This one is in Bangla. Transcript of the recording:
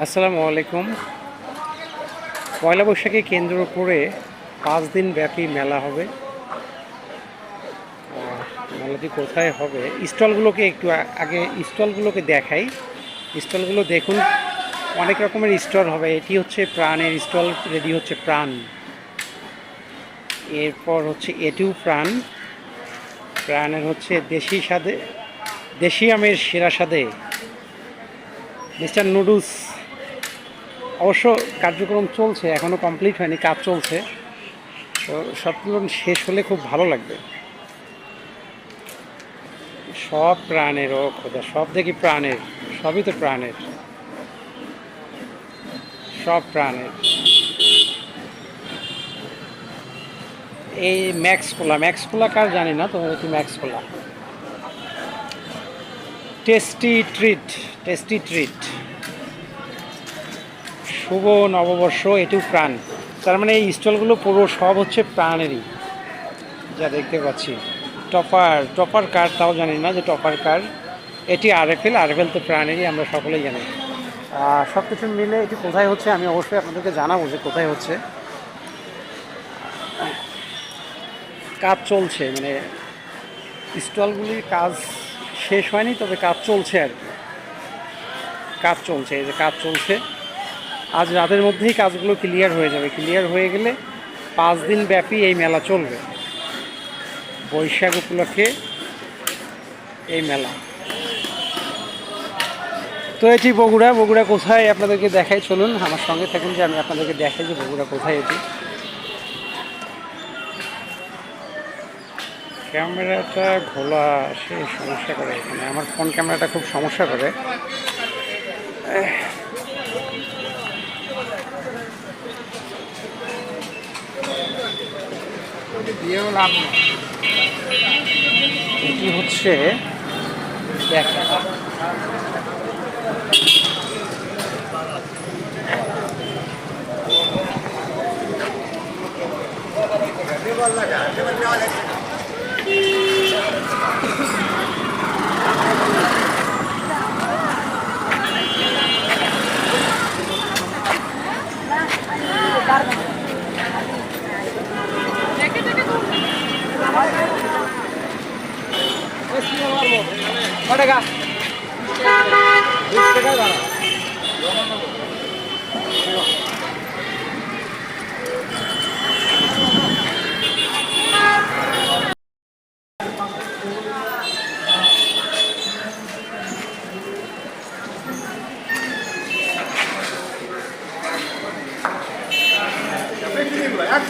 আসসালামু আলাইকুম। পয়লা বৈশাখকে কেন্দ্র করে পাঁচ দিন ব্যাপী মেলা হবে। মেলাটি কোথায় হবে? স্টলগুলোকে একটু আগে স্টলগুলোকে দেখাই। স্টলগুলো দেখুন, অনেক রকমের স্টল হবে। এটি হচ্ছে প্রাণের স্টল রেডি হচ্ছে প্রাণ। এরপর হচ্ছে এটিও প্রাণ। প্রাণের হচ্ছে দেশি স্বাদে দেশি আমের সেরা স্বাদে। মিস্টার নুডলস অবশ্য কার্যক্রম চলছে এখনও কমপ্লিট হয়নি, কাজ চলছে। তো সবগুলো শেষ হলে খুব ভালো লাগবে। সব প্রাণের, ও খোদা, সব দেখি প্রাণের, সবই তো প্রাণের। সব প্রাণের। এই ম্যাক্স কোলা ম্যাক্স কোলা কার জানি না তো কি Max Cola? Tasty treat tasty treat. শুভ নববর্ষ এটিও প্রাণ। তার মানে এই স্টলগুলো পুরো সব হচ্ছে প্রাণেরই। যা দেখতে পাচ্ছি। টপার টপার কার তাও জানি না যে টপার কার। এটি আর এফ আরএফএল আরএফএল তো প্রাণেরই, আমরা সকলেই জানি। সব কিছু মিলে এটি কোথায় হচ্ছে আমি অবশ্যই আপনাদেরকে জানাব যে কোথায় হচ্ছে। কাজ চলছে মানে স্টলগুলির কাজ শেষ হয়নি, তবে কাজ চলছে আর কি। কাজ চলছে, এই যে কাজ চলছে। আজ রাতের মধ্যেই কাজগুলো ক্লিয়ার হয়ে যাবে। ক্লিয়ার হয়ে গেলে পাঁচ দিন ব্যাপী এই মেলা চলবে। বৈশাখ উপলক্ষে এই মেলা। তো এটি বগুড়া। বগুড়া কোথায় আপনাদেরকে দেখাই? চলুন, আমার সঙ্গে থাকুন যে আমি আপনাদেরকে দেখাই যে বগুড়া কোথায় এটি। ক্যামেরাটা ঘোলা, সে সমস্যা করে এখানে। আমার ফোন ক্যামেরাটা খুব সমস্যা করে। দিয়েও লাভ নেই এটি হচ্ছে Gracias. টাকা টাকা দাঁড়া এক